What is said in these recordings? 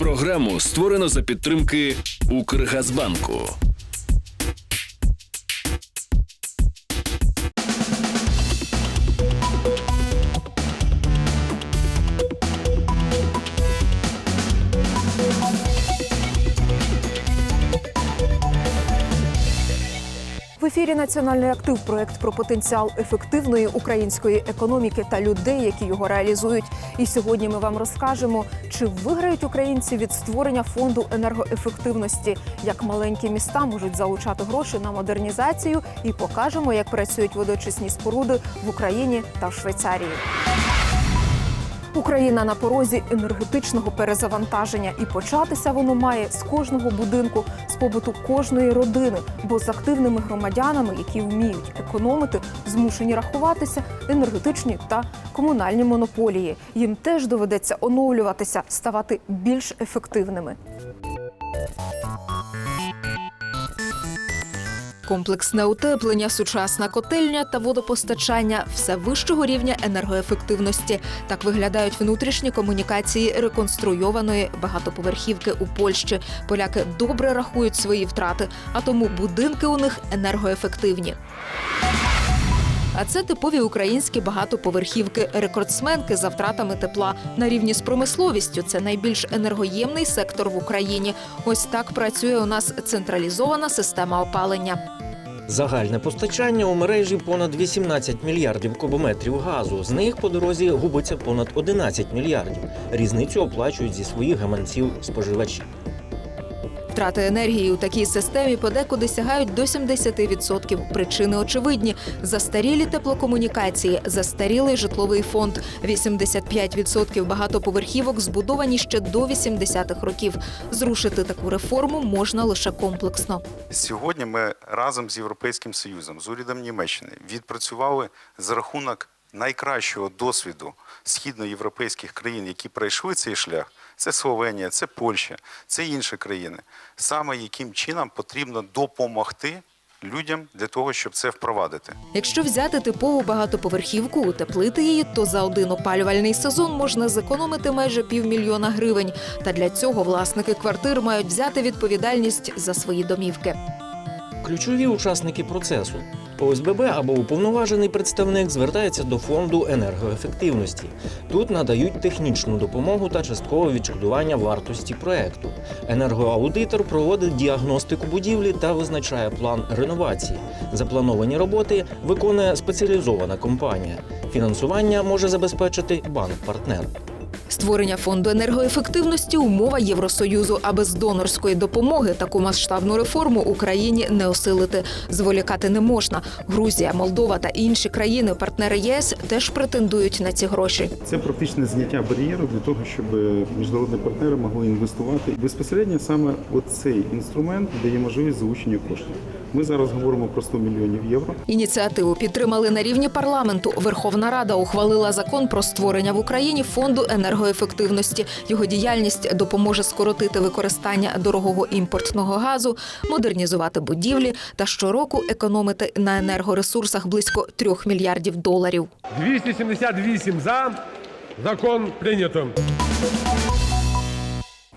Програму створено за підтримки Укргазбанку. Ефірі Національний актив проект про потенціал ефективної української економіки та людей, які його реалізують. І сьогодні ми вам розкажемо, чи виграють українці від створення фонду енергоефективності, як маленькі міста можуть залучати гроші на модернізацію, і покажемо, як працюють водочисні споруди в Україні та в Швейцарії. Україна на порозі енергетичного перезавантаження, і початися воно має з кожного будинку, з побуту кожної родини. Бо з активними громадянами, які вміють економити, змушені рахуватися енергетичні та комунальні монополії. Їм теж доведеться оновлюватися, ставати більш ефективними. Комплексне утеплення, сучасна котельня та водопостачання все вищого рівня енергоефективності. Так виглядають внутрішні комунікації реконструйованої багатоповерхівки у Польщі. Поляки добре рахують свої втрати, а тому будинки у них енергоефективні. А це типові українські багатоповерхівки, рекордсменки за втратами тепла на рівні з промисловістю. Це найбільш енергоємний сектор в Україні. Ось так працює у нас централізована система опалення. Загальне постачання у мережі понад 18 мільярдів кубометрів газу. З них по дорозі губиться понад 11 мільярдів. Різницю оплачують зі своїх гаманців споживачі. Втрати енергії у такій системі подекуди сягають до 70%. Причини очевидні: застарілі теплокомунікації, застарілий житловий фонд. 85% багатоповерхівок збудовані ще до 80-х років. Зрушити таку реформу можна лише комплексно. Сьогодні ми разом з Європейським Союзом, з урядом Німеччини відпрацювали за рахунок найкращого досвіду східноєвропейських країн, які пройшли цей шлях. Це Словенія, це Польща, це інші країни. Саме яким чином потрібно допомогти людям для того, щоб це впровадити. Якщо взяти типову багатоповерхівку, утеплити її, то за один опалювальний сезон можна зекономити майже півмільйона гривень. Та для цього власники квартир мають взяти відповідальність за свої домівки. Ключові учасники процесу. ОСББ або уповноважений представник звертається до фонду енергоефективності. Тут надають технічну допомогу та часткове відшкодування вартості проекту. Енергоаудитор проводить діагностику будівлі та визначає план реновації. Заплановані роботи виконує спеціалізована компанія. Фінансування може забезпечити банк-партнер. Створення фонду енергоефективності умова Євросоюзу, а без донорської допомоги таку масштабну реформу Україні не осилити. Зволікати не можна. Грузія, Молдова та інші країни, партнери ЄС, теж претендують на ці гроші. Це практичне зняття бар'єру для того, щоб міжнародні партнери могли інвестувати. Безпосередньо саме оцей інструмент дає можливість залучення коштів. Ми зараз говоримо про 100 мільйонів євро. Ініціативу підтримали на рівні парламенту. Верховна Рада ухвалила закон про створення в Україні фонду енергоефективності. Його діяльність допоможе скоротити використання дорогого імпортного газу, модернізувати будівлі та щороку економити на енергоресурсах близько 3 мільярдів доларів. 278 за. Закон прийнято.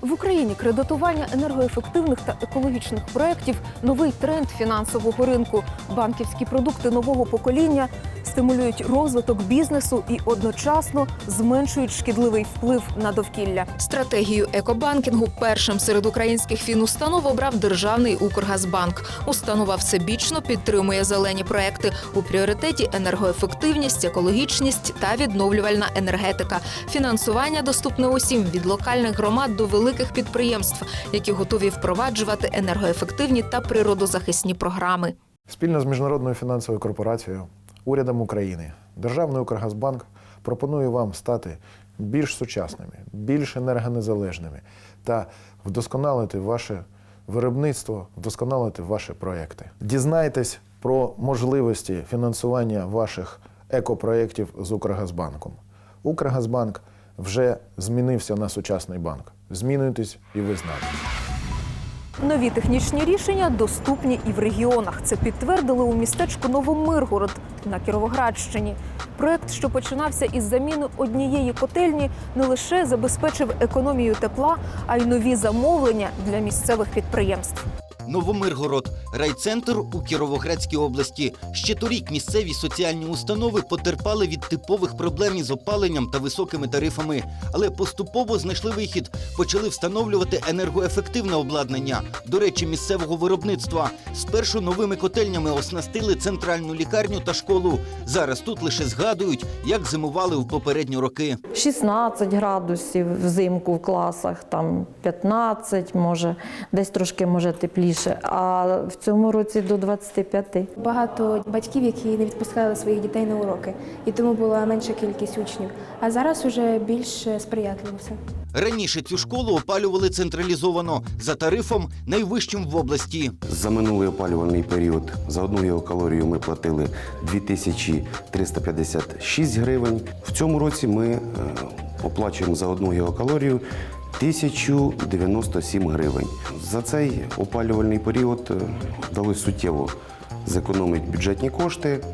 В Україні кредитування енергоефективних та екологічних проєктів – новий тренд фінансового ринку. Банківські продукти нового покоління стимулюють розвиток бізнесу і одночасно зменшують шкідливий вплив на довкілля. Стратегію екобанкінгу першим серед українських фінустанов обрав державний Укргазбанк. Установа всебічно підтримує зелені проекти у пріоритеті енергоефективність, екологічність та відновлювальна енергетика. Фінансування доступне усім від локальних громад до великих підприємств, які готові впроваджувати енергоефективні та природозахисні програми. Спільно з міжнародною фінансовою корпорацією, урядом України, Державний Укргазбанк пропонує вам стати більш сучасними, більш енергонезалежними та вдосконалити ваше виробництво, вдосконалити ваші проекти. Дізнайтесь про можливості фінансування ваших екопроєктів з Укргазбанком. Укргазбанк вже змінився на сучасний банк. Змінюйтесь і ви з нами. Нові технічні рішення доступні і в регіонах. Це підтвердили у містечку Новомиргород на Кіровоградщині. Проект, що починався із заміни однієї котельні, не лише забезпечив економію тепла, а й нові замовлення для місцевих підприємств. Новомиргород райцентр у Кіровоградській області. Ще торік місцеві соціальні установи потерпали від типових проблем із опаленням та високими тарифами, але поступово знайшли вихід. Почали встановлювати енергоефективне обладнання. До речі, місцевого виробництва. Спершу новими котельнями оснастили центральну лікарню та школу. Зараз тут лише згадують, як зимували в попередні роки. 16 градусів взимку в класах, там 15, може, десь трошки може тепліше, а в цьому році до 25. Багато батьків, які не відпускали своїх дітей на уроки, і тому була менша кількість учнів. А зараз уже більш сприятливо все. Раніше цю школу опалювали централізовано за тарифом найвищим в області. За минулий опалювальний період за одну гігакалорію ми платили 2356 гривень. В цьому році ми е, оплачуємо за одну гігакалорію 1097 гривень. За цей опалювальний період е, вдалося суттєво зекономити бюджетні кошти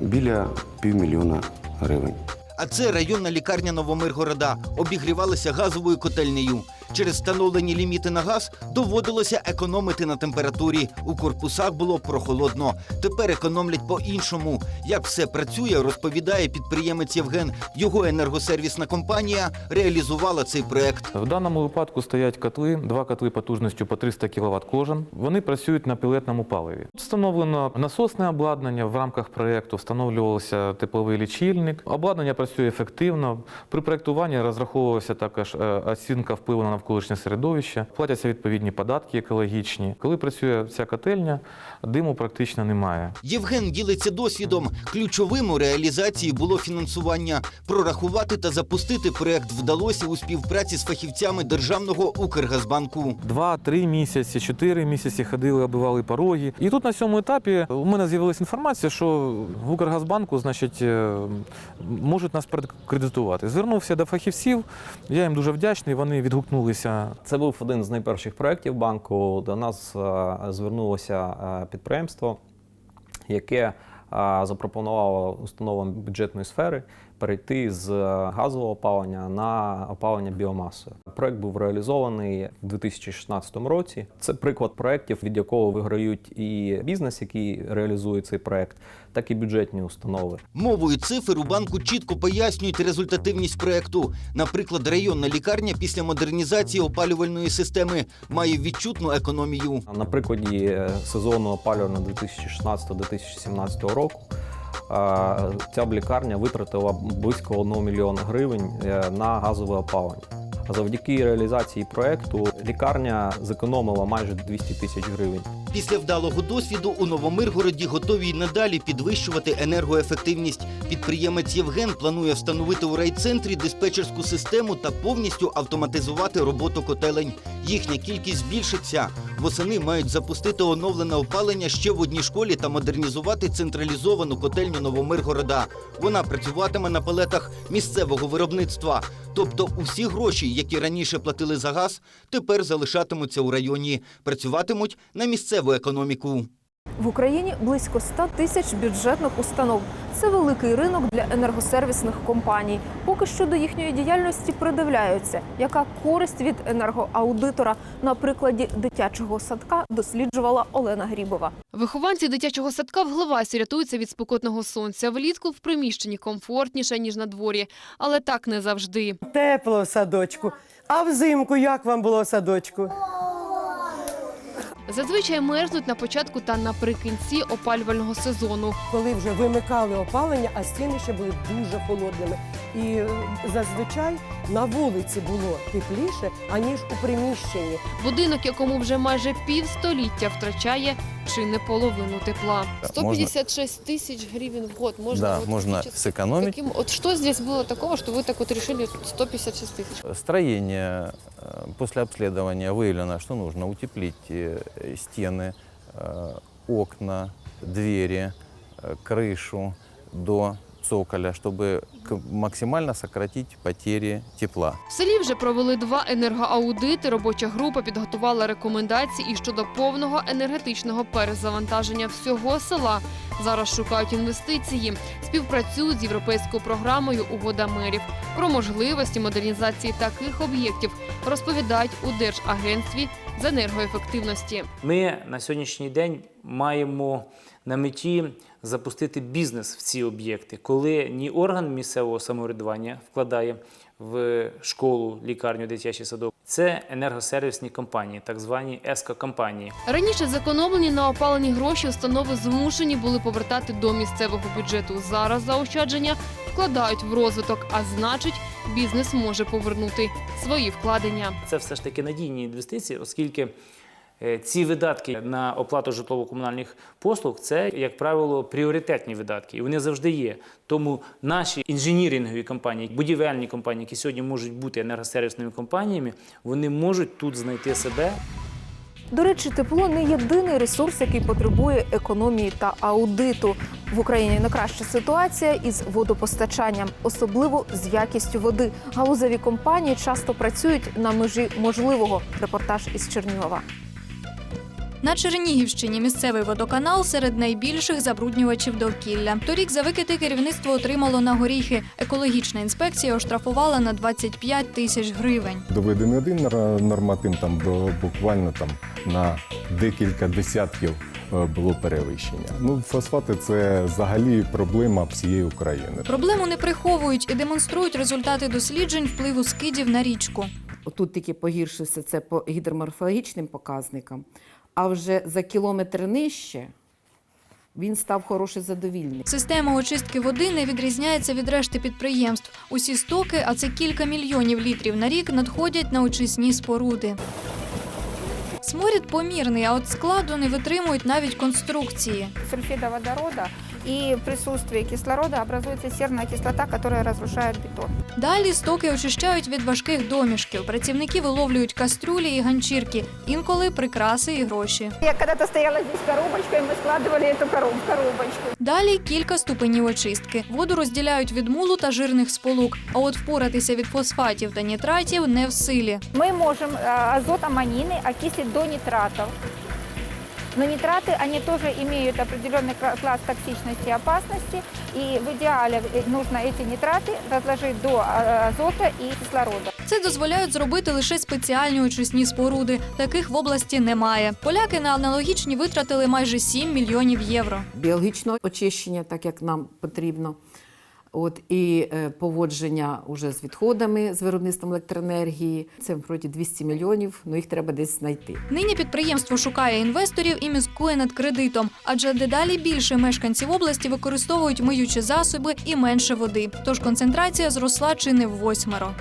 біля півмільйона гривень. А це районна лікарня Новомиргорода. Обігрівалася газовою котельнею. Через встановлені ліміти на газ доводилося економити на температурі. У корпусах було прохолодно. Тепер економлять по-іншому. Як все працює, розповідає підприємець Євген. Його енергосервісна компанія реалізувала цей проект. В даному випадку стоять котли, два котли потужністю по 300 кВт кожен. Вони працюють на пілетному паливі. Встановлено насосне обладнання в рамках проєкту, встановлювався тепловий лічильник. Обладнання працює ефективно. При проєктуванні розраховувалася також е, оцінка впливу на навколишнє середовище. Платяться відповідні податки екологічні. Коли працює ця котельня, диму практично немає. Євген ділиться досвідом. Ключовим у реалізації було фінансування. Прорахувати та запустити проект вдалося у співпраці з фахівцями державного Укргазбанку. Два-три місяці, чотири місяці ходили, оббивали пороги. І тут на цьому етапі у мене з'явилася інформація, що в Укргазбанку, значить, е, можуть нас кредитувати. Звернувся до фахівців, я їм дуже вдячний, вони відгукнулися. Це був один з найперших проєктів банку. До нас е, звернулося е, підприємство, яке е, запропонувало установам бюджетної сфери перейти з газового опалення на опалення біомасою. Проект був реалізований у 2016 році. Це приклад проєктів, від якого виграють і бізнес, який реалізує цей проект, так і бюджетні установи. Мовою цифр у банку чітко пояснюють результативність проекту. Наприклад, районна лікарня після модернізації опалювальної системи має відчутну економію. На прикладі е, сезону опалювання 2016-2017 року е, ця лікарня витратила близько 1 мільйона гривень е, на газове опалення. Завдяки реалізації проекту лікарня зекономила майже 200 тисяч гривень. Після вдалого досвіду у Новомиргороді готові й надалі підвищувати енергоефективність. Підприємець Євген планує встановити у райцентрі диспетчерську систему та повністю автоматизувати роботу котелень. Їхня кількість збільшиться. Восени мають запустити оновлене опалення ще в одній школі та модернізувати централізовану котельню Новомиргорода. Вона працюватиме на палетах місцевого виробництва. Тобто усі гроші, які раніше платили за газ, тепер залишатимуться у районі, працюватимуть на місцеву економіку. В Україні близько 100 тисяч бюджетних установ. Це великий ринок для енергосервісних компаній. Поки що до їхньої діяльності придивляються, яка користь від енергоаудитора. На прикладі дитячого садка досліджувала Олена Грібова. Вихованці дитячого садка в Главасі рятуються від спекотного сонця. Влітку в приміщенні комфортніше, ніж на дворі. Але так не завжди. Тепло в садочку. А взимку як вам було в садочку? Зазвичай мерзнуть на початку та наприкінці опалювального сезону. Коли вже вимикали опалення, а стіни ще були дуже холодними. І е, зазвичай на вулиці було тепліше, аніж у приміщенні. Будинок, якому вже майже півстоліття втрачає чи не половину тепла. 156 тисяч гривень в год. Можна, Да, вот можно сейчас- сэкономить. Каким, вот что здесь было такого, что вы так вот решили 156 тысяч? Строение э, после обследования выявлено, что нужно утеплить э, стены, э, окна, двери, э, крышу до цоколя, чтобы максимально сократить потери тепла. В селі вже провели два енергоаудити. Робоча група підготувала рекомендації і щодо повного енергетичного перезавантаження всього села. Зараз шукають інвестиції, співпрацюють з європейською програмою Угода мерів. Про можливості модернізації таких об'єктів розповідають у Держагентстві з енергоефективності. Ми на сьогоднішній день маємо на меті запустити бізнес в ці об'єкти, коли ні орган місцевого самоврядування вкладає в школу, лікарню, дитячий садок. Це енергосервісні компанії, так звані ЕСКО-компанії. Раніше зекономлені на опалені гроші установи змушені були повертати до місцевого бюджету. Зараз заощадження вкладають в розвиток, а значить, бізнес може повернути свої вкладення. Це все ж таки надійні інвестиції, оскільки ці видатки на оплату житлово-комунальних послуг це, як правило, пріоритетні видатки, і вони завжди є. Тому наші інженірингові компанії, будівельні компанії, які сьогодні можуть бути енергосервісними компаніями, вони можуть тут знайти себе. До речі, тепло не єдиний ресурс, який потребує економії та аудиту. В Україні найкраща ситуація із водопостачанням, особливо з якістю води. Галузеві компанії часто працюють на межі можливого. Репортаж із Чернігова. На Чернігівщині місцевий водоканал серед найбільших забруднювачів довкілля. Торік за викиди керівництво отримало на горіхи. Екологічна інспекція оштрафувала на 25 тисяч гривень. Доведений один нор- норматив, там бу- буквально там на декілька десятків е, було перевищення. Ну, фосфати це взагалі проблема всієї України. Проблему не приховують і демонструють результати досліджень впливу скидів на річку. Тут тільки погіршився це по гідроморфологічним показникам, а вже за кілометр нижче він став хороший задовільний. Система очистки води не відрізняється від решти підприємств. Усі стоки, а це кілька мільйонів літрів на рік, надходять на очисні споруди. Сморід помірний, а от складу не витримують навіть конструкції. Сульфіда водорода и присутствие кислорода образуется серная кислота, которая разрушает бетон. Далі стоки очищають від важких домішків. Працівники виловлюють кастрюлі і ганчірки, інколи прикраси і гроші. Я когда-то стояла здесь коробочкой, мы складывали эту короб- коробочку. Далі кілька ступенів очистки. Воду розділяють від мулу та жирних сполук. А от впоратися від фосфатів та нітратів не в силі. Мы можем э, азот аммонийный окислить до нитратов. Но нитраты, они тоже имеют определенный кла- класс токсичности и опасности. И в идеале э, нужно эти нитраты разложить до э, азота и кислорода. Це дозволяють зробити лише спеціальні очисні споруди. Таких в області немає. Поляки на аналогічні витратили майже 7 мільйонів євро. Біологічне очищення, так як нам потрібно. От, і е, поводження уже з відходами з виробництвом електроенергії. Це вроді 200 мільйонів, ну їх треба десь знайти. Нині підприємство шукає інвесторів і міскує над кредитом, адже дедалі більше мешканців області використовують миючі засоби і менше води. Тож концентрація зросла чи не в восьмеро.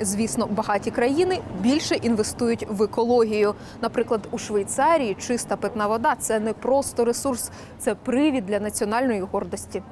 Звісно, багаті країни більше інвестують в екологію. Наприклад, у Швейцарії чиста питна вода це не просто ресурс, це привід для національної гордості.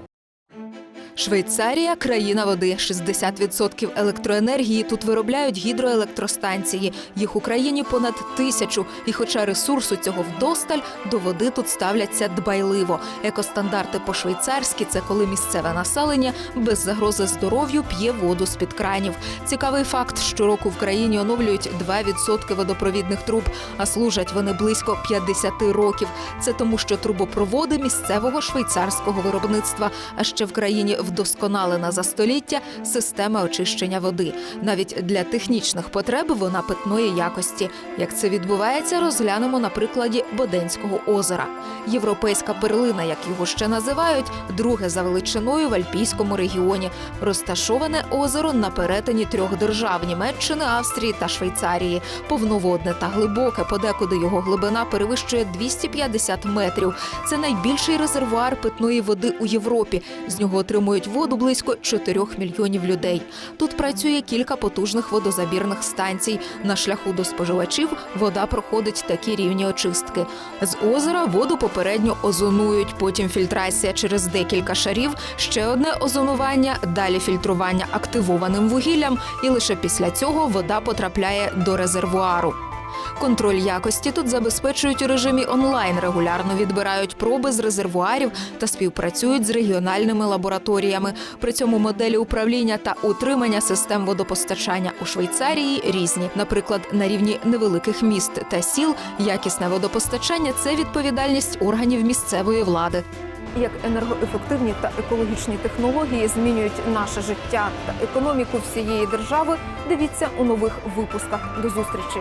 Швейцарія країна води. 60% електроенергії тут виробляють гідроелектростанції. Їх у країні понад тисячу. І хоча ресурсу цього вдосталь, до води тут ставляться дбайливо. Екостандарти по-швейцарськи це коли місцеве населення без загрози здоров'ю п'є воду з під кранів. Цікавий факт: щороку в країні оновлюють 2% водопровідних труб, а служать вони близько 50 років. Це тому, що трубопроводи місцевого швейцарського виробництва. А ще в країні вдосконалена за століття система очищення води. Навіть для технічних потреб вона питної якості. Як це відбувається, розглянемо на прикладі Боденського озера. Європейська перлина, як його ще називають, друге за величиною в Альпійському регіоні. Розташоване озеро на перетині трьох держав Німеччини, Австрії та Швейцарії. Повноводне та глибоке, подекуди його глибина перевищує 250 метрів. Це найбільший резервуар питної води у Європі. З нього отримують воду близько 4 мільйонів людей. Тут працює кілька потужних водозабірних станцій. На шляху до споживачів вода проходить такі рівні очистки. З озера воду попередньо озонують, потім фільтрація через декілька шарів, ще одне озонування, далі фільтрування активованим вугіллям, і лише після цього вода потрапляє до резервуару. Контроль якості тут забезпечують у режимі онлайн, регулярно відбирають проби з резервуарів та співпрацюють з регіональними лабораторіями. При цьому моделі управління та утримання систем водопостачання у Швейцарії різні. Наприклад, на рівні невеликих міст та сіл якісне водопостачання це відповідальність органів місцевої влади. Як енергоефективні та екологічні технології змінюють наше життя та економіку всієї держави, дивіться у нових випусках. До зустрічі!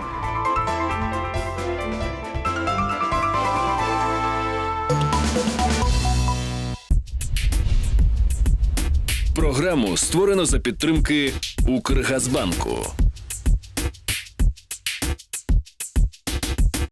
Програму створено за підтримки Укргазбанку.